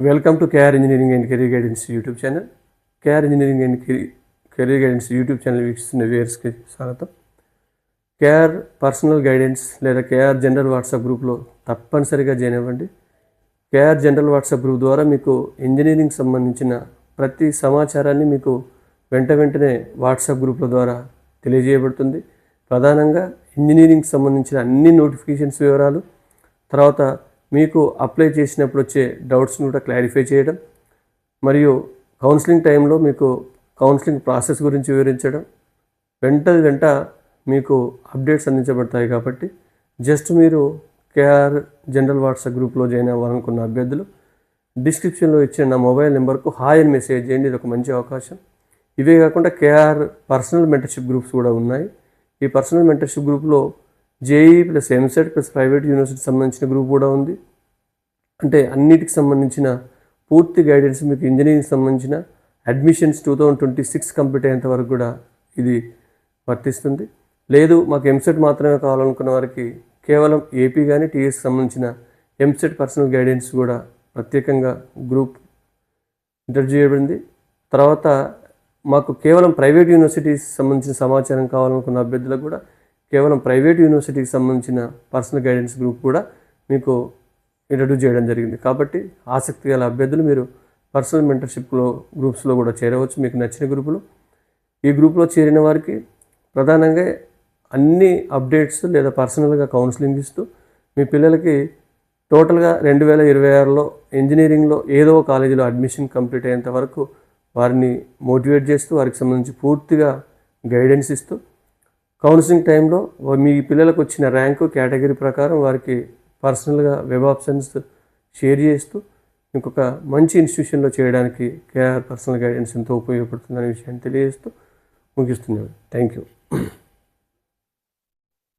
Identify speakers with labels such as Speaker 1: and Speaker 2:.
Speaker 1: Welcome to K R engineering and career guidance YouTube channel. K R engineering and career guidance YouTube channel వీక్షిస్తున్న వ్యూయర్స్కి స్వాగతం. KR personal guidance లేదా KR general WhatsApp గ్రూప్లో తప్పనిసరిగా join అవ్వండి. KR general WhatsApp group ద్వారా మీకు engineering సంబంధించిన ప్రతి సమాచారాన్ని మీకు వెంట వెంటనే వాట్సాప్ గ్రూప్ల ద్వారా తెలియజేయబడుతుంది. ప్రధానంగా ఇంజనీరింగ్ సంబంధించిన అన్ని నోటిఫికేషన్స్ వివరాలు తర్వాత మీకు అప్లై చేసినప్పుడు వచ్చే డౌట్స్ని కూడా క్లారిఫై చేయడం మరియు కౌన్సిలింగ్ టైంలో మీకు కౌన్సిలింగ్ ప్రాసెస్ గురించి వివరించడం వెంట వెంట మీకు అప్డేట్స్ అందించబడతాయి కాబట్టి జస్ట్ మీరు కేఆర్ జనరల్ వాట్సాప్ గ్రూప్లో జాయిన్ అవ్వాలనుకున్న అభ్యర్థులు డిస్క్రిప్షన్లో ఇచ్చిన నా మొబైల్ నెంబర్కు హాయ్ అని మెసేజ్ చేయండి ఇది ఒక మంచి అవకాశం. ఇవే కాకుండా కేఆర్ పర్సనల్ మెంటర్షిప్ గ్రూప్స్ కూడా ఉన్నాయి. ఈ పర్సనల్ మెంటర్షిప్ గ్రూప్లో J E plus EAMCET plus private యూనివర్సిటీకి సంబంధించిన గ్రూప్ కూడా ఉంది. అంటే అన్నిటికి సంబంధించిన పూర్తి గైడెన్స్ మీకు ఇంజనీరింగ్ సంబంధించిన admissions two thousand twenty six complete అయ్యేంత వరకు కూడా ఇది వర్తిస్తుంది. లేదు మాకు ఎంసెట్ మాత్రమే కావాలనుకున్న వారికి కేవలం ఏపీ కానీ టీఎస్కి సంబంధించిన ఎంసెట్ పర్సనల్ గైడెన్స్ కూడా ప్రత్యేకంగా గ్రూప్ ఇంటర్ చేయబడింది. తర్వాత మాకు కేవలం ప్రైవేట్ యూనివర్సిటీస్ సంబంధించిన సమాచారం కావాలనుకున్న అభ్యర్థులకు కూడా కేవలం ప్రైవేట్ యూనివర్సిటీకి సంబంధించిన పర్సనల్ గైడెన్స్ గ్రూప్ కూడా మీకు ఇంట్రడ్యూస్ చేయడం జరిగింది. కాబట్టి ఆసక్తి గల అభ్యర్థులు మీరు పర్సనల్ మెంటర్షిప్లో గ్రూప్స్లో కూడా చేరవచ్చు. మీకు నచ్చిన గ్రూపులు. ఈ గ్రూప్లో చేరిన వారికి ప్రధానంగా అన్ని అప్డేట్స్ లేదా పర్సనల్గా కౌన్సిలింగ్ ఇస్తూ మీ పిల్లలకి టోటల్గా రెండు వేల ఇరవై ఆరులో ఇంజనీరింగ్లో ఏదో కాలేజీలో అడ్మిషన్ కంప్లీట్ అయ్యేంత వరకు వారిని మోటివేట్ చేస్తూ వారికి సంబంధించి పూర్తిగా గైడెన్స్ ఇస్తూ కౌన్సిలింగ్ టైంలో మీ పిల్లలకు వచ్చిన ర్యాంకు కేటగిరీ ప్రకారం వారికి పర్సనల్గా వెబ్ ఆప్షన్స్ షేర్ చేస్తూ ఇంకొక మంచి ఇన్స్టిట్యూషన్లో చేయడానికి కేఆర్ పర్సనల్ గైడెన్స్ ఎంతో ఉపయోగపడుతుందనే విషయాన్ని తెలియజేస్తూ ముగిస్తున్నాను. Thank you.